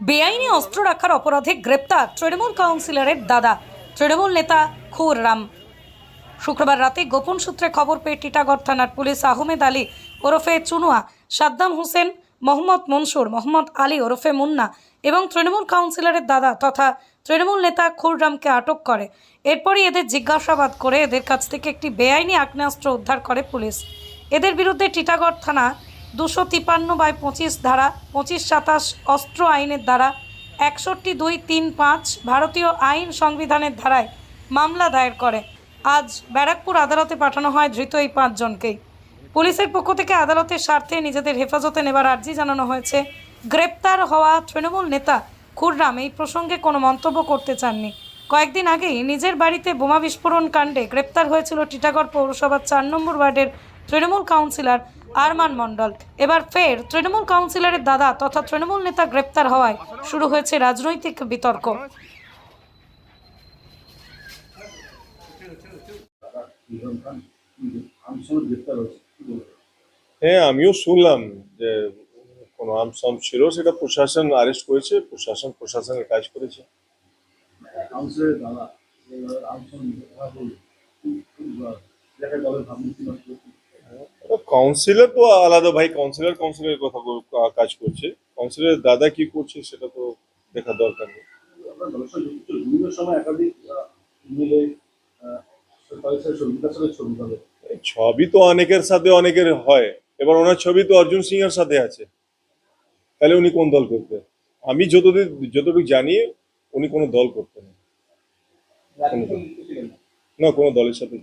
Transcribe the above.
বেআইনি অস্ত্র রাখার অপরাধে গ্রেপ্তার তৃণমূল কাউন্সিলরের দাদা, তৃণমূল নেতা খুররাম। শুক্রবার রাতে গোপন সূত্রে খবর পেয়ে টিটাগড় থানার পুলিশ আহমেদ আলী ওরফে চুনুয়া, সাদ্দাম হোসেন, মোহাম্মদ মনসুর, মোহাম্মদ আলী ওরফে মুন্না এবং তৃণমূল কাউন্সিলরের দাদা তথা তৃণমূল নেতা খুররামকে আটক করে। এরপরই এদের জিজ্ঞাসাবাদ করে এদের কাছ থেকে একটি বেআইনি আগ্নেয়াস্ত্র উদ্ধার করে পুলিশ। এদের বিরুদ্ধে টিটাগড় থানা দুশো তিপান্ন বাই পঁচিশ ধারা পঁচিশ সাতাশ অস্ত্র আইনের দ্বারা একষট্টি দুই তিন পাঁচ ভারতীয় আইন সংবিধানের ধারায় মামলা দায়ের করে। আজ ব্যারাকপুর আদালতে পাঠানো হয় ধৃত এই পাঁচজনকেই। পুলিশের পক্ষ থেকে আদালতের স্বার্থে নিজেদের হেফাজতে নেবার আর্জি জানানো হয়েছে। গ্রেপ্তার হওয়া তৃণমূল নেতা খুররাম এই প্রসঙ্গে কোনো মন্তব্য করতে চাননি। কয়েকদিন আগেই নিজের বাড়িতে বোমা বিস্ফোরণ কাণ্ডে গ্রেপ্তার হয়েছিল টিটাগড় পৌরসভার চার নম্বর ওয়ার্ডের তৃণমূল কাউন্সিলর আরমান মণ্ডল। এবার ফের তৃণমূল কাউন্সিলরের দাদা তথা তৃণমূল নেতা গ্রেপ্তার হওয়ায় শুরু হয়েছে রাজনৈতিক বিতর্ক। হ্যাঁ আমিও শুনলাম যে কোনো আমসাম ছিল সেটা প্রশাসন আরেস্ট করেছে প্রশাসন প্রশাসনের কাজ করেছে। দাদা কাউন্সিলর তো আলাদা ভাই কাউন্সিলর কাউন্সিলরের কথা কাজ করছে। কাউন্সিলরের দাদা কি করছে সেটা তো দেখা দরকার নেই। ছবি তো অনেকের সাথে অনেকের হয়। এবার ওনার ছবি তো অর্জুন সিং এর সাথে আছে। তাহলে উনি কোন দল করতেন আমি যতদিন যতটুকু জানি উনি কোনো দল করতেন না। কোনো দলের সাথে